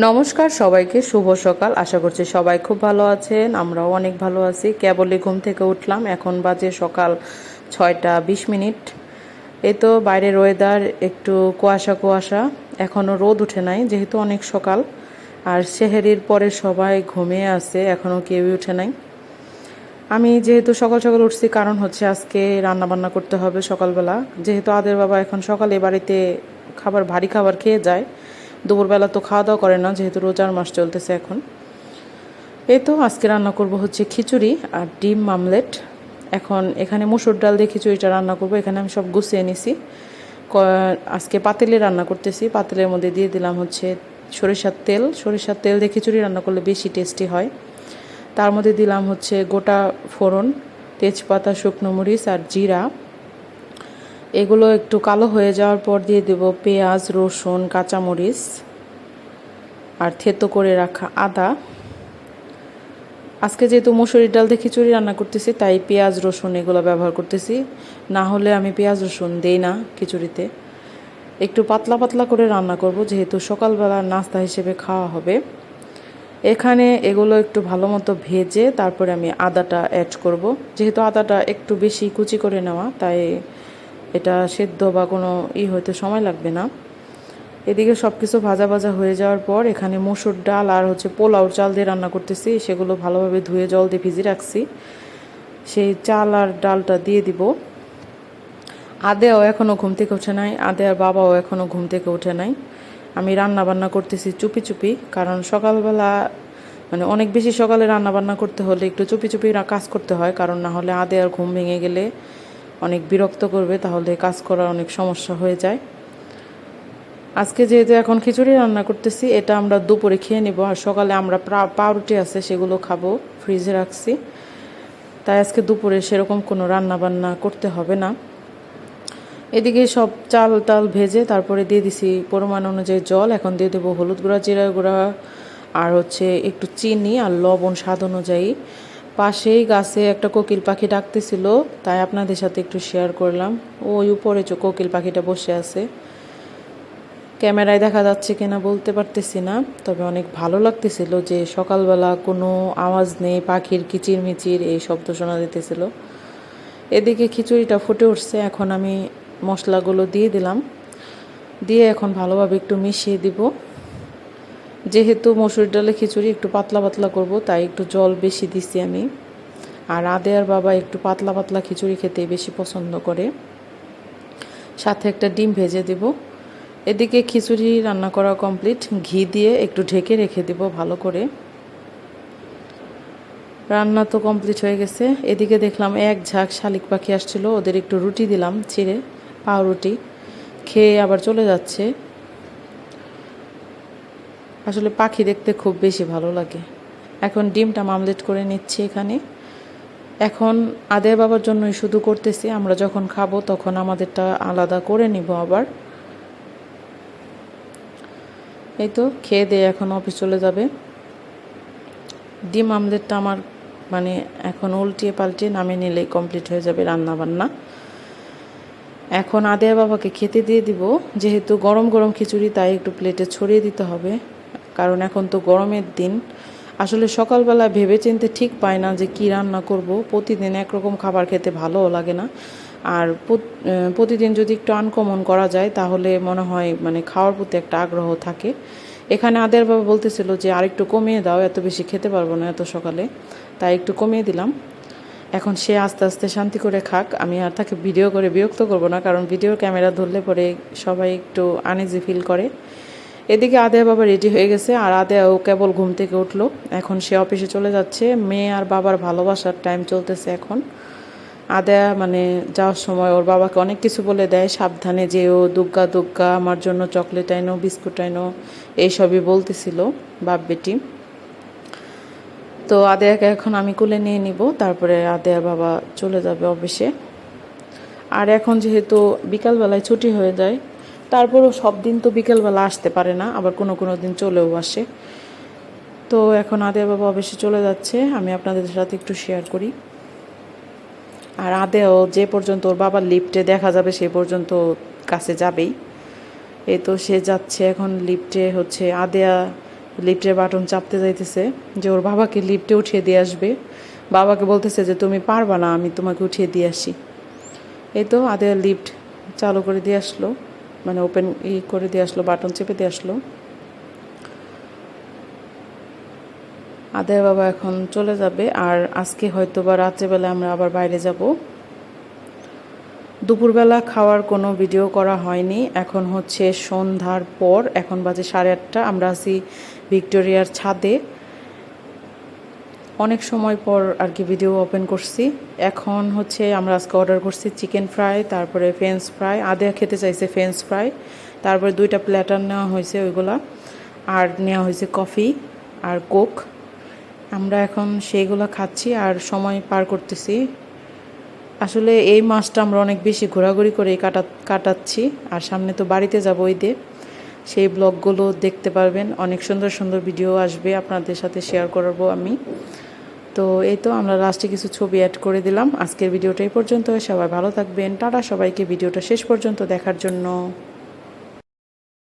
নমস্কার সবাইকে, শুভ সকাল। আশা করছি সবাই খুব ভালো আছেন, আমরাও অনেক ভালো আছি। কেবলই ঘুম থেকে উঠলাম, এখন বাজে সকাল ছয়টা বিশ মিনিট। এই তো বাইরের ওয়েদার একটু কুয়াশা কুয়াশা এখনও রোদ উঠে নাই, যেহেতু অনেক সকাল। আর সেহেরির পরে সবাই ঘুমিয়ে আছে এখনও কেউই উঠে নাই। আমি যেহেতু সকাল সকাল উঠছি, কারণ হচ্ছে আজকে রান্না বান্না করতে হবে সকালবেলা। যেহেতু আদের বাবা এখন সকালে বাড়িতে খাবার, ভারী খাবার খেয়ে যায় দুপুরবেলা তো খাওয়া দাওয়া করে না, যেহেতু রোজার মাস চলতেছে এখন। এই তো আজকে রান্না করব হচ্ছে খিচুড়ি আর ডিম মামলেট এখন এখানে মুসুর ডাল দিয়ে খিচুড়িটা রান্না করব, এখানে আমি সব গুছিয়ে নিছি। আজকে পাতিলে রান্না করতেছি, পাতিলের মধ্যে দিয়ে দিলাম হচ্ছে সরিষার তেল। সরিষার তেল দিয়ে খিচুড়ি রান্না করলে বেশি টেস্টি হয়। তার মধ্যে দিলাম হচ্ছে গোটা ফোড়ন, তেজপাতা, শুকনো মরিচ আর জিরা। এগুলো একটু কালো হয়ে যাওয়ার পর দিয়ে দেব পেঁয়াজ, রসুন, কাঁচামরিচ আর থেতো করে রাখা আদা। আজকে যেহেতু মুসুরির ডাল দিয়ে খিচুড়ি রান্না করতেছি, তাই পেঁয়াজ, রসুন এগুলো ব্যবহার করতেছি। না হলে আমি পেঁয়াজ, রসুন দেই না খিচুড়িতে। একটু পাতলা পাতলা করে রান্না করব, যেহেতু সকালবেলা নাস্তা হিসেবে খাওয়া হবে। এখানে এগুলো একটু ভালো মতো ভেজে তারপরে আমি আদাটা অ্যাড করব। যেহেতু আদাটা একটু বেশি কুচি করে নেওয়া, তাই এটা সেদ্ধ বা কোনো ই হইতে সময় লাগবে না। এদিকে সব কিছু ভাজা ভাজা হয়ে যাওয়ার পর এখানে মসুর ডাল আর হচ্ছে পোলাও চাল দিয়ে রান্না করতেছি। সেগুলো ভালোভাবে ধুয়ে জল দিয়ে ভিজিয়ে রাখছি। সেই চাল আর ডালটা দিয়ে দিব। আদেও এখনও ঘুম থেকে ওঠে নাই। আদে আর বাবাও এখনও ঘুম থেকে ওঠে নাই। আমি রান্না বান্না করতেছি চুপি চুপি, কারণ সকালবেলা মানে অনেক বেশি সকালে রান্না বান্না করতে হলে একটু চুপি চুপি কাজ করতে হয়, কারণ না হলে আদে আর ঘুম ভেঙে গেলে অনেক বিরক্ত করবে, তাহলে কাজ করার অনেক সমস্যা হয়ে যায়। আজকে যেহেতু এখন খিচুড়ি রান্না করতেছি, এটা আমরা দুপুরে খেয়ে নেব। আর সকালে আমরা পাউরুটি আছে, সেগুলো খাব, ফ্রিজে রাখছি। তাই আজকে দুপুরে সেরকম কোনো রান্না বান্না করতে হবে না। এদিকে সব চাল টাল ভেজে তারপরে দিয়ে দিছি পরিমাণ অনুযায়ী জল। এখন দিয়ে দেবো হলুদ গুঁড়া জিরা গুঁড়া আর হচ্ছে একটু চিনি আর লবণ স্বাদ অনুযায়ী। পাশেই গাছে একটা কোকিল পাখি ডাকতেছিল, তাই আপনাদের সাথে একটু শেয়ার করলাম। ওই উপরে যে কোকিল পাখিটা বসে আছে। ক্যামেরায় দেখা যাচ্ছে কিনা বলতে পারতেছি না, তবে অনেক ভালো লাগতেছিল যে সকালবেলা কোনো আওয়াজ নেই, পাখির কিচিরমিচির এই শব্দ শোনা যেতেছিল। এদিকে খিচুড়িটা ফুটে উঠছে, এখন আমি মশলাগুলো দিয়ে দিলাম। দিয়ে এখন ভালোভাবে একটু মিশিয়ে দিব। যেহেতু মসুর ডালে খিচুড়ি একটু পাতলা পাতলা করব, তাই একটু জল বেশি দিছি আমি। আর আদে আর বাবা একটু পাতলা পাতলা খিচুড়ি খেতে বেশি পছন্দ করে। সাথে একটা ডিম ভেজে দেব। এদিকে খিচুড়ি রান্না করা কমপ্লিট। ঘি দিয়ে একটু ঢেকে রেখে দেব ভালো করে। রান্না তো কমপ্লিট হয়ে গেছে। এদিকে দেখলাম এক ঝাঁক শালিক পাখি আসছিল, ওদের একটু রুটি দিলাম ছিঁড়ে, পাউরুটি। খেয়ে আবার চলে যাচ্ছে। আসলে পাখি দেখতে খুব বেশি ভালো লাগে। এখন ডিমটা মামলেট করে নিচ্ছি এখানে। এখন আদের বাবার জন্যই শুধু করতেছি, আমরা যখন খাব তখন আমাদেরটা আলাদা করে নিব আবার। এই তো, খেয়ে দিয়ে এখন অফিস চলে যাবে। ডিম আমলেটটা আমার মানে এখন উল্টিয়ে পাল্টিয়ে নামে নিলেই কমপ্লিট হয়ে যাবে রান্না বান্না এখন আদেয়া বাবাকে খেতে দিয়ে দিব, যেহেতু গরম গরম খিচুড়ি, তাই একটু প্লেটে ছড়িয়ে দিতে হবে। কারণ এখন তো গরমের দিন। আসলে সকালবেলা ভেবে চিনতে ঠিক পায় না যে কি রান্না করব। প্রতিদিন একরকম খাবার খেতে ভালোও লাগে না। আর প্রতিদিন যদি একটু আনকমন করা যায়, তাহলে মনে হয় মানে খাওয়ার প্রতি একটা আগ্রহ থাকে। এখানে আদের বাবা বলতেছিল যে, আরেকটু কমিয়ে দাও, এত বেশি খেতে পারব না এত সকালে। তাই একটু কমিয়ে দিলাম। এখন সে আস্তে আস্তে শান্তি করে খাক। আমি আর তাকে ভিডিও করে বিরক্ত করব না, কারণ ভিডিও ক্যামেরা ধরলে পরে সবাই একটু আনইজি ফিল করে। এদিকে আদেয়া বাবা রেডি হয়ে গেছে, আর আদেয়াও কেবল ঘুম থেকে উঠল। এখন সে অফিসে চলে যাচ্ছে। মেয়ে আর বাবার ভালোবাসার টাইম চলতেছে এখন। আদেয়া মানে যাওয়ার সময় ওর বাবাকে অনেক কিছু বলে দেয়। সাবধানে যে ও দুগ্গা দুগ্গা, আমার জন্য চকলেট আইনো বিস্কুট আইনো, এইসবই বলতেছিল বাপ বেটি। তো আদেয়াকে এখন আমি কুলে নিয়ে নিব। তারপরে আদেয়া বাবা চলে যাবে অফিসে। আর এখন যেহেতু বিকালবেলায় ছুটি হয়ে যায় তারপরও সব দিন তো বিকেলবেলা আসতে পারে না, আবার কোনো কোনো দিন চলেও আসে। তো এখন আদেয়া বাবা অফিসে চলে যাচ্ছে, আমি আপনাদের সাথে একটু শেয়ার করি। আর আদেও যে পর্যন্ত ওর বাবার লিফটে দেখা যাবে, সে পর্যন্ত কাছে যাবেই। এই তো সে যাচ্ছে এখন লিফটে হচ্ছে আদেয়া লিফটের বাটন চাপতে যাইতেছে, যে ওর বাবাকে লিফটে উঠিয়ে দিয়ে আসবে। বাবাকে বলতেছে যে, তুমি পারবা না, আমি তোমাকে উঠিয়ে দিয়ে আসি। এই তো আদের লিফট চালু করে দিয়ে আসলো। মানে ওপেন ই করে দিয়ে আসলো বাটন চেপে দিয়ে আসলো। আদের বাবা এখন চলে যাবে, আর আজকে হয়তো বা রাত্রেবেলা আমরা আবার বাইরে যাব। দুপুরবেলা খাওয়ার কোনো ভিডিও করা হয়নি, এখন হচ্ছে সন্ধ্যার পর, এখন বাজে সাড়ে আটটা, আমরা আছি ভিক্টোরিয়ার ছাদে। অনেক সময় পর আর কি ভিডিও ওপেন করছি। এখন হচ্ছে আমরা আজকে অর্ডার করছি চিকেন ফ্রাই তারপরে ফ্রেঞ্চ ফ্রাই আদে খেতে চাইছে ফ্রেঞ্চ ফ্রাই তারপরে দুইটা প্ল্যাটার নেওয়া হয়েছে ওইগুলা, আর নেওয়া হয়েছে কফি আর কোক আমরা এখন সেইগুলো খাচ্ছি আর সময় পার করতেছি। আসলে এই মাসটা আমরা অনেক বেশি ঘোরাঘুরি করে কাটা, কাটাচ্ছি, আর সামনে তো বাড়িতে যাব ঈদে। সেই ব্লগগুলো দেখতে পারবেন, অনেক সুন্দর সুন্দর ভিডিও আসবে আপনাদের সাথে শেয়ার করব আমি। তো এই তো আমরা লাস্টে কিছু ছবি অ্যাড করে দিলাম। আজকের ভিডিওটা এই পর্যন্ত সবাই ভালো থাকবেন। টাটা সবাইকে। ভিডিওটা শেষ পর্যন্ত দেখার জন্য।